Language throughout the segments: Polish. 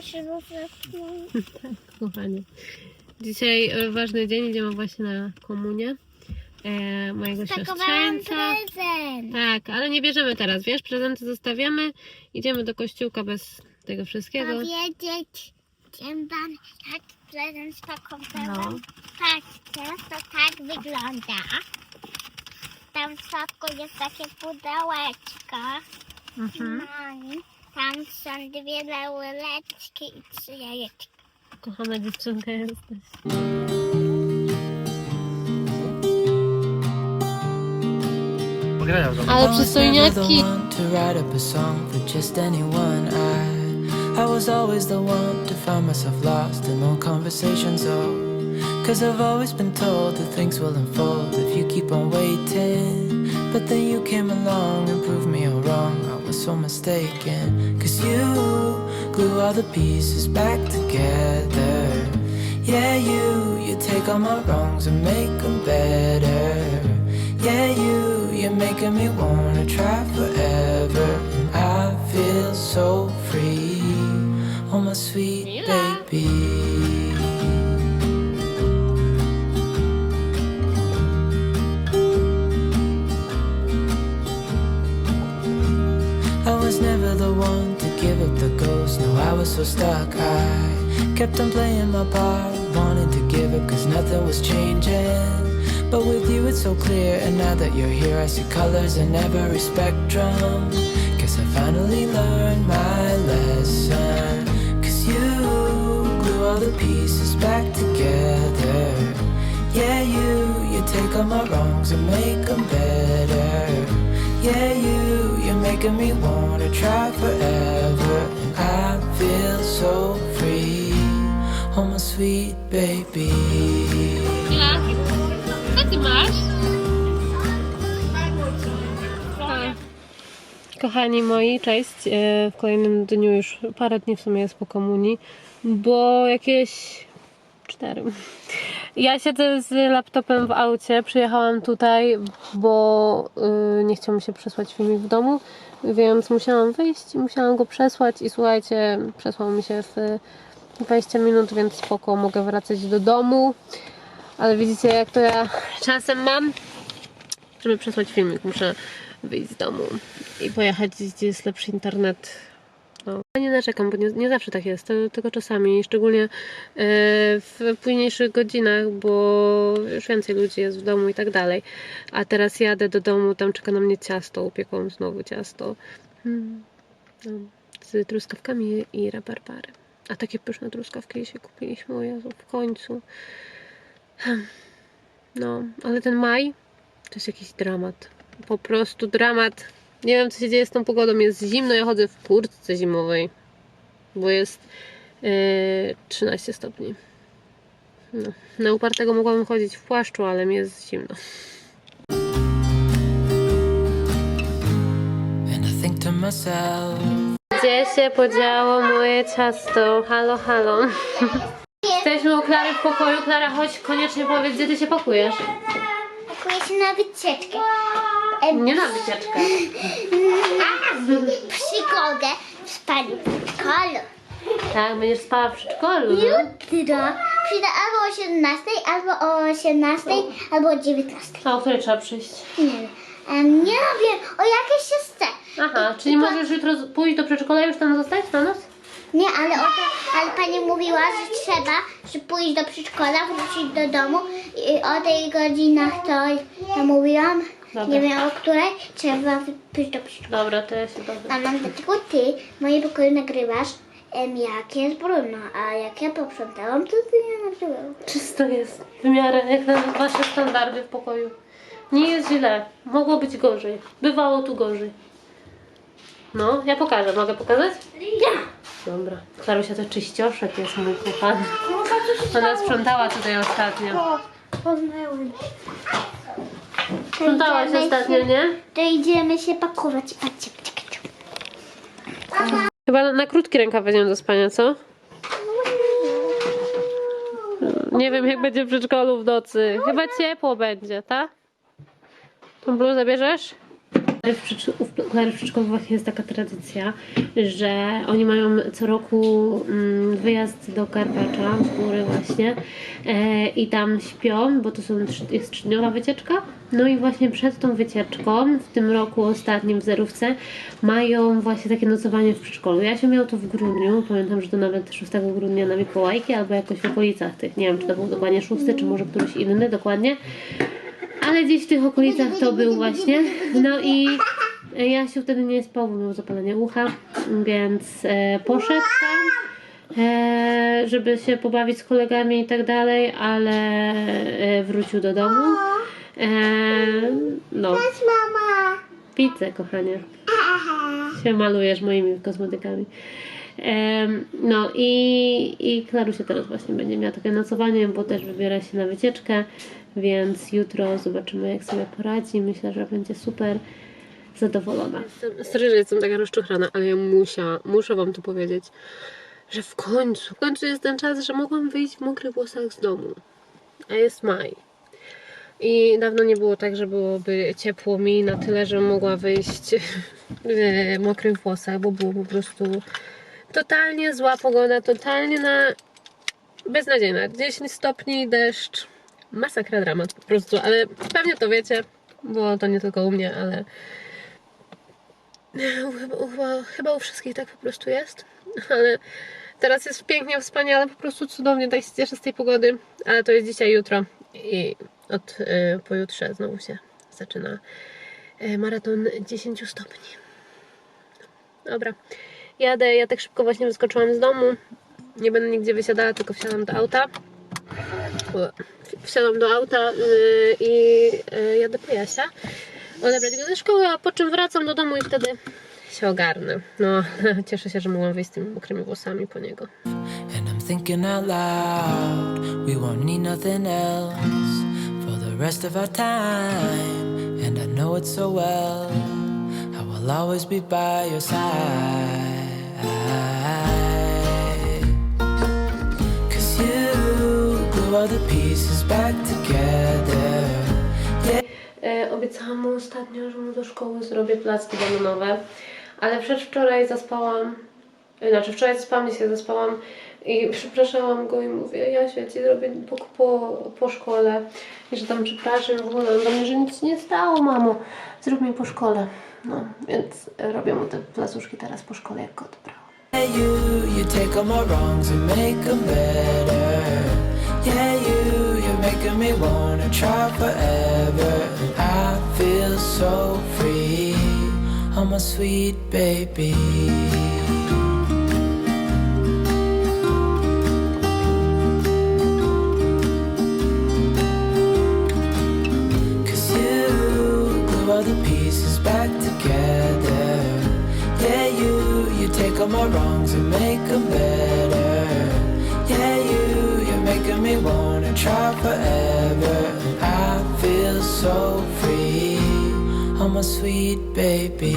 proszę, proszę. Kochanie. Dzisiaj e, ważny dzień, idziemy właśnie na komunię e, mojego siostrzeńca. prezent. Tak, ale nie bierzemy teraz, wiesz, prezenty zostawiamy, idziemy do kościółka bez tego wszystkiego. Powiedzieć, czym pan jak prezent spakowałam. No. Patrzcie, to tak wygląda. Tam w środku jest takie pudełeczko. Mhm. No i tam są dwie laleczki i trzy jajeczki. Kochana dziewczynka jesteś. Pogrania w domu. Ale I was never the przystojniaki. one to write up a song for just anyone. I I was always the one to find myself lost in long conversations. Oh, cause I've always been told that things will unfold if you keep on waiting. But then you came along and proved me all wrong. Oh. Was so mistaken. Cause you glue all the pieces back together. Yeah, you, you take all my wrongs and make them better. Yeah, you, you're making me wanna try forever. And I feel so free. Oh, my sweet baby. Never the one to give up the ghost. No, I was so stuck. I kept on playing my part, wanting to give up cause nothing was changing. But with you, it's so clear. And now that you're here, I see colors in every spectrum. Guess I finally learned my lesson. Cause you glue all the pieces back together. Yeah, you, you take all my wrongs and make them better. Yeah, you, you're making me wanna try forever. And I feel so free. Oh, my sweet baby. Co ty masz? Kochani moi, cześć. E, W kolejnym dniu już parę dni w sumie jest po komunii, bo jakieś cztery. Ja siedzę z laptopem w aucie, przyjechałam tutaj, bo y, nie chciał mi się przesłać filmik w domu, więc musiałam wyjść i musiałam go przesłać i słuchajcie, przesłał mi się w 20 minut, więc spoko, mogę wracać do domu. Ale widzicie, jak to ja czasem mam, żeby przesłać filmik, muszę wyjść z domu i pojechać gdzie jest lepszy internet. No. Nie narzekam, bo nie, nie zawsze tak jest, tylko czasami, szczególnie e, w późniejszych godzinach, bo już więcej ludzi jest w domu i tak dalej. A teraz jadę do domu, tam czeka na mnie ciasto, upiekłam znowu ciasto. Hmm. No, z truskawkami i rabarbarem. A takie pyszne truskawki się kupiliśmy, o Jezu, w końcu. No, ale ten maj to jest jakiś dramat. Po prostu dramat. Nie wiem, co się dzieje z tą pogodą. Jest zimno, ja chodzę w kurtce zimowej, bo jest yy, 13 stopni. No. Na upartego mogłabym chodzić w płaszczu, ale mi jest zimno. Gdzie się podziało moje ciasto? Halo, halo. Jesteśmy u Klary w pokoju. Klara, chodź koniecznie powiedz, gdzie ty się pakujesz. Pakuję się na wycieczkę. Nie na wycieczkę. A, przygodę w spaniu w przedszkolu. Tak, będziesz spała w przedszkolu. No? Jutro przyjdę albo o 17, albo o 18, albo o 19. A o której trzeba przyjść? Nie wiem. Em, nie wiem, o jakieś się chce. Aha, czyli możesz jutro z- pójść do przedszkola i już tam zostać na noc? Nie, ale, o to, ale pani mówiła, że trzeba, że pójść do przedszkola, wrócić do domu i o tej godzinach to ja mówiłam, Dobra. nie wiem o której, trzeba pójść do przedszkola. Dobra, to się dowiem. A mam dlaczego ty w moim pokoju nagrywasz, em, jak jest brudno, a jak ja posprzątałam, to ty nie nagrywałam. Czysto jest, w miarę jak na wasze standardy w pokoju. Nie jest źle, mogło być gorzej. Bywało tu gorzej. No, ja pokażę. Mogę pokazać? Ja! Dobra. Klarusia to czyścioszek jest mój kochany. Ona sprzątała tutaj ostatnio. O, poznałem. Sprzątałaś Idziemy ostatnio, się- nie? To idziemy się pakować. Patrzcie, czekaj, czekaj. Chyba na, na krótki rękaw weźmiemy do spania, co? Nie wiem, jak będzie w przedszkolu w nocy. Chyba ciepło będzie, tak? Tą bluzę bierzesz? W przedszkolu właśnie jest taka tradycja, że oni mają co roku mm, wyjazd do Karpacza, w góry właśnie e, i tam śpią, bo to są, jest trzydniowa wycieczka. No i właśnie przed tą wycieczką, w tym roku ostatnim w zerówce, mają właśnie takie nocowanie w przedszkolu. Ja się miał to w grudniu, pamiętam, że to nawet 6 grudnia na Mikołajki albo jakoś w okolicach tych, nie wiem czy to był dokładnie 6 czy może któryś inny dokładnie. Ale gdzieś w tych okolicach to był właśnie. No i Jasiu wtedy nie spał, bo miał zapalenie ucha, więc e, poszedł tam, e, żeby się pobawić z kolegami i tak dalej, ale e, wrócił do domu. E, no, Cześć mama. widzę, kochanie. Się malujesz moimi kosmetykami. Em, no i, i Klarusia teraz właśnie będzie miała takie nocowanie, bo też wybiera się na wycieczkę, więc jutro zobaczymy jak sobie poradzi. Myślę, że będzie super zadowolona. Jestem, że jestem taka rozczochrana, ale ja musia, muszę wam to powiedzieć, że w końcu, w końcu jest ten czas, że mogłam wyjść w mokrych włosach z domu. A jest maj. I dawno nie było tak, że byłoby ciepło mi na tyle, że mogła wyjść w mokrych włosach, bo było po prostu totalnie zła pogoda, totalnie na beznadziejna. 10 stopni, deszcz, masakra dramat po prostu, ale pewnie to wiecie, bo to nie tylko u mnie, ale chyba, chyba, chyba u wszystkich tak po prostu jest, ale teraz jest pięknie, wspaniale, po prostu cudownie, tak się cieszę z tej pogody, ale to jest dzisiaj, jutro i od y, pojutrze znowu się zaczyna y, maraton 10 stopni. Dobra, jadę, ja tak szybko właśnie wyskoczyłam z domu, nie będę nigdzie wysiadała, tylko wsiadam do auta. Wsiadam do auta y, i y, jadę po Jasia, odebrać go ze szkoły, a po czym wracam do domu i wtedy się ogarnę. No, cieszę się, że mogłam wyjść z tymi mokrymi włosami po niego. And I'm thinking out loud, we won't need nothing else for the rest of our time. And I know it so well, I will always be by your side. Obiecałam mu ostatnio, że mu do szkoły zrobię placki bananowe, ale przedwczoraj zaspałam, e, znaczy wczoraj zaspałam, dzisiaj zaspałam i przepraszałam go i mówię, Jasiu, ja Ci zrobię po, po, po szkole i że tam przepraszam w ogóle, on do mnie, że nic się nie stało, mamo, zrób mi po szkole. No, więc e, robię mu te placuszki teraz po szkole, jak go odbrałam. Yeah, you, you Yeah, you, you're making me wanna try forever. I feel so free. Oh, my sweet baby. Cause you glue all the pieces back together. Yeah, you, you take all my wrongs and make them better. So free. Oh, my sweet baby.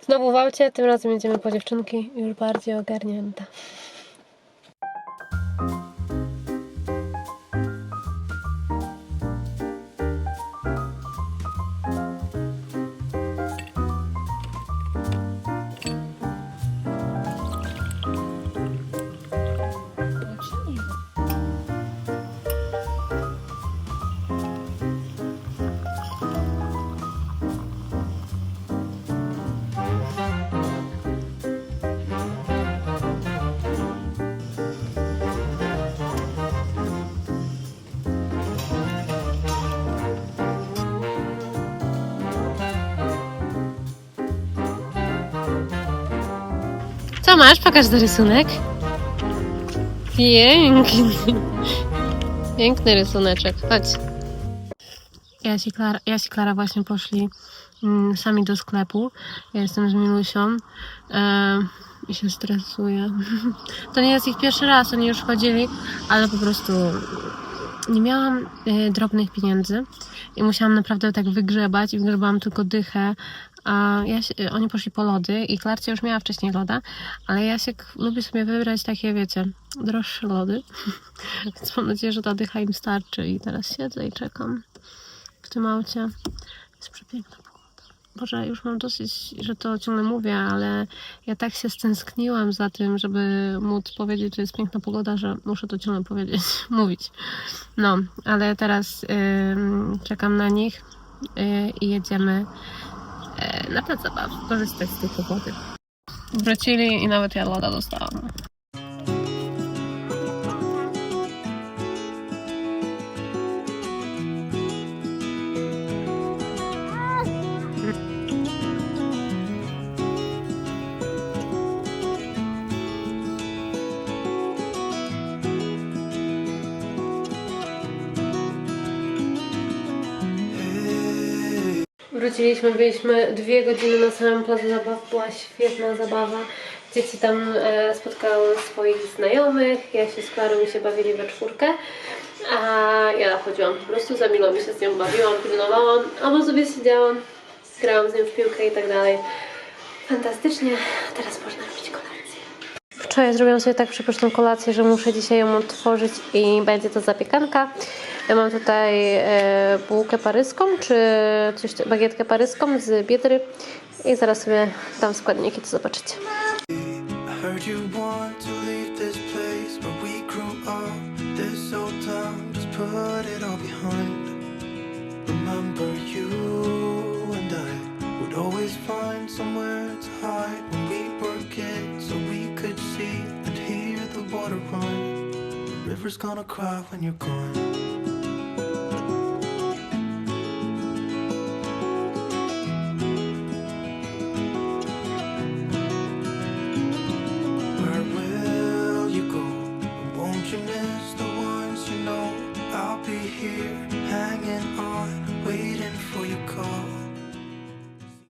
Znowu w aucie, tym razem jedziemy po dziewczynki, już bardziej ogarnięta. Co masz? Pokaż ten rysunek. Piękny. Piękny rysuneczek. Chodź. Jaś i Klara, Jaś i Klara właśnie poszli mm, sami do sklepu. Ja jestem z Milusią e, i się stresuję. To nie jest ich pierwszy raz, oni już chodzili, ale po prostu nie miałam y, drobnych pieniędzy i musiałam naprawdę tak wygrzebać i wygrzebałam tylko dychę. Ja się, y, oni poszli po lody i Klarcia już miała wcześniej loda, ale ja się lubię sobie wybrać takie, wiecie, droższe lody. Więc mam nadzieję, że ta dycha im starczy i teraz siedzę i czekam w tym aucie. Jest przepiękna pogoda. Boże, już mam dosyć, że to ciągle mówię, ale ja tak się stęskniłam za tym, żeby móc powiedzieć, że jest piękna pogoda, że muszę to ciągle powiedzieć, mówić. No, ale teraz ym, czekam na nich yy, i jedziemy yy, na plac zabaw, korzystać z tej pogody. Wrócili i nawet ja loda dostałam. Wróciliśmy, byliśmy dwie godziny na samym placu zabaw, była świetna zabawa. Dzieci tam e, spotkały swoich znajomych, ja się z Klarą się bawili we czwórkę, a ja chodziłam po prostu za Milą i się z nią bawiłam, pilnowałam, albo sobie siedziałam, grałam z nią w piłkę i tak dalej. Fantastycznie, teraz można robić kolację. Wczoraj zrobiłam sobie tak przepyszną kolację, że muszę dzisiaj ją otworzyć i będzie to zapiekanka. Ja mam tutaj e, bułkę paryską, czy coś, bagietkę paryską z biedry i zaraz sobie dam składniki, to zobaczycie. River's gonna cry when you're gone.